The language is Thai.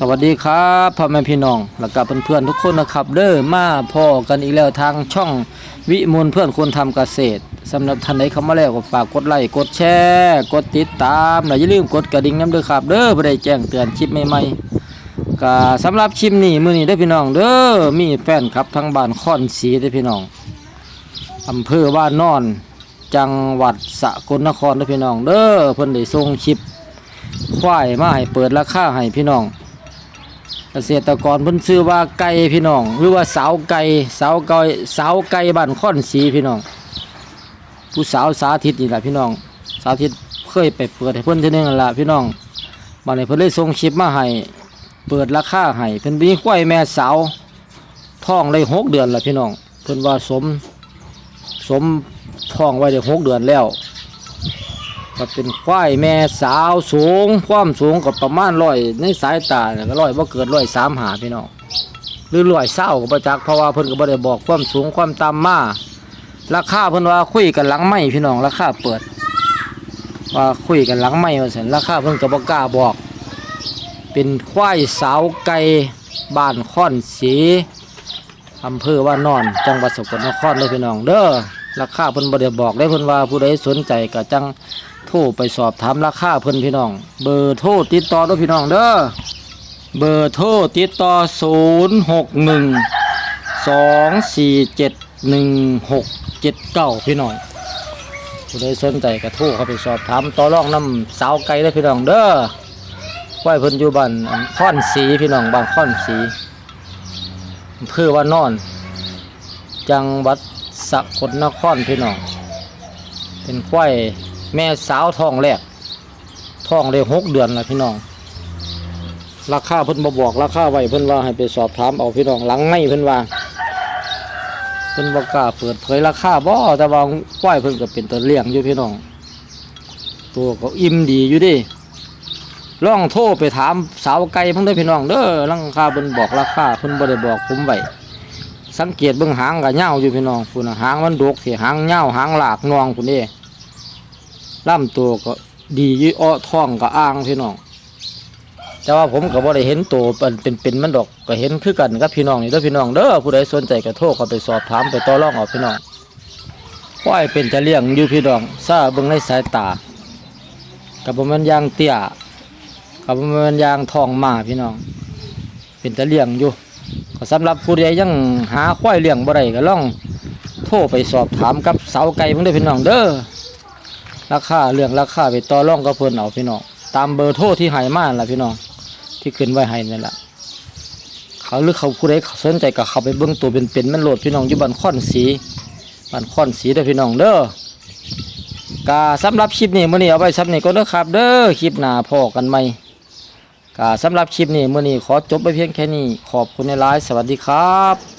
สวัสดีครับพ่อแม่พี่น้องและกับเพื่อนๆทุกคนนะครับ เด้อมาพ่อกันอีกแล้วทางช่องวิมลเพื่อนคนทำเกษตรสำหรับท่านใดเข้ามาแล้วก็ฝากกดไลค์กดแชร์กดติดตามและอย่าลืมกดกระดิ่งน้ำเด้อครับ เด้อเพื่อได้แจ้งเตือนคลิปใหม่ๆก็สำหรับคลิปนี้มื้อนี้ได้พี่น้อง เด้อมีแฟนครับทั้งบ้านค่อนสีได้พี่น้องอำเภอบ้านนอน จังหวัดสกลนครได้พี่น้อง เด้อเพิ่นได้ส่งคลิปควายมาให้เปิดราคาให้พี่น้อง เกษตรกรเพิ่นชื่อว่าไก่พี่น้อง หรือว่าสาวไก่สาวไก่สาวไก่บ้านค่อนสีพี่น้อง ผู้สาวสาธิตนี่แหละพี่น้อง สาธิตเคยไปเปิดให้เพิ่นเทีนึงนั่นล่ะพี่น้องบัดนี้เพิ่นเลยส่งคลิปมาให้เปิดราคาให้เพิ่นมีควายแม่สาวท้องได้หกเดือนล้วพี่น้อง เพิ่นว่าสมสมท้องไว้ได้หกเดือนแล้ว ก็เป็นควายแม่สาวสูง ความสูงก็ประมาณร้อยในสายตาเนี่ยก็ร้อยว่าเกิดร้อยสามหาพี่น้องหรือร้อยเศร้าก็ประจักษ์เพราะว่าเพิ่นก็บ่ได้บอกความสูงความต่ำมาราคาเพิ่นว่าคุยกันหลังไม่พี่น้องราคาเปิด ว่าคุยกันหลังไม่ว่าซั่นราคาเพิ่นก็บ่กล้าบอก เป็นควายสาวไก่บ้านค่อนสีอำเภอว่านอนจังหวัดสกลนครเลยพี่น้องเด้อราคาเพิ่นบ่ได้บอกได้เพิ่นว่าผู้ใดสนใจก็จัง โทรไปสอบถามราคาเพิ่นพี่น้อง เบอร์โทรติดต่อด้วยพี่น้องเด้อเบอร์โทรติดต่อ 0 6 1 2 4 7 1 6 7 9 พี่น้องผู้ใดสนใจก็โทรเข้าไปสอบถามต่อรองน้ำสาวไก่ได้พี่น้องเด้อควายเพิ่นอยู่บ้านอันค่อนสีพี่น้องบานค่อนสีอำเภอว่านอน จังหวัดสกลนครพี่น้อง เป็นควาย แม่สาวท้องแรกท้องได้หกเดือนล้วพี่น้อง ราคาเพิ่นบ่บอกราคาไว้เพิ่นว่าให้ไปสอบถามเอาพี่น้องหลังไม่เพิ่นว่าเพิ่นบ่กกล้าเปิดเผยราคาบ่แต่ว่าควายเพิ่นก็เป็นตัวเลี้ยงอยู่พี่น้อง ตัวก็อิ่มดีอยู่ดิล่องโทรไปถามสาวไก่เพิ่นได้พี่น้องเด้อราคาเพิ่นบอกราคาเพิ่นบ่ได้บอกผมไว้สังเกตเบิ่งหางก็ยาอยู่พี่น้องพุ่นหางมันดกสิหางยาหางหลากนองพุ่นเด้ ล่ำตัวก็ดียี่อ้อท้องก็อ้างพี่น้อง แต่ว่าผมก็บ่ได้เห็นตัวเป็นเป็นมันดอกก็เห็นคือกันกับพี่น้องนี่เด้อพี่น้องเด้อผู้ใดสนใจก็โทรเข้าไปสอบถามไปต่อรองเอาพี่น้องควายเป็นจะเลี้ยงอยู่พี่น้องซาเบิ่งในสายตากับมันยางเตี้ยกับมันยางทองมาพี่น้อง เป็นจะเลี้ยงอยู่ก็สำหรับผู้ใดยังหาควายเลี้ยงบ่ได้ก็ล่องโทรไปสอบถามกับเสาไก่เพิ่นเด้พี่น้องเด้อ ราคาเรื่องราคาไปต่อรองกับเพิ่นเอาพี่น้องตามเบอร์โทรที่ให้มานั่นล่ะพี่น้องที่ขึ้นไว้ให้นั่แหละเขาหรือเขาผู้ใดสนใจก็เขาไปเบิ่งตัวเป็นๆมันโหลดพี่น้องอยู่บ้านค่อนสีบ้านค่อนสีเด้อพี่น้องเด้อกาสำหรับคลิปนี้มื้อนี้เอาไว้ซ้ำนี้ก็เด้อครับ เด้อคลิปหน้าพอกันใหมกาสำหรับคลิปนี้มื้อนี้ขอจบไปเพียงแค่นี้ขอบคุณในไลฟ์สวัสดีครับ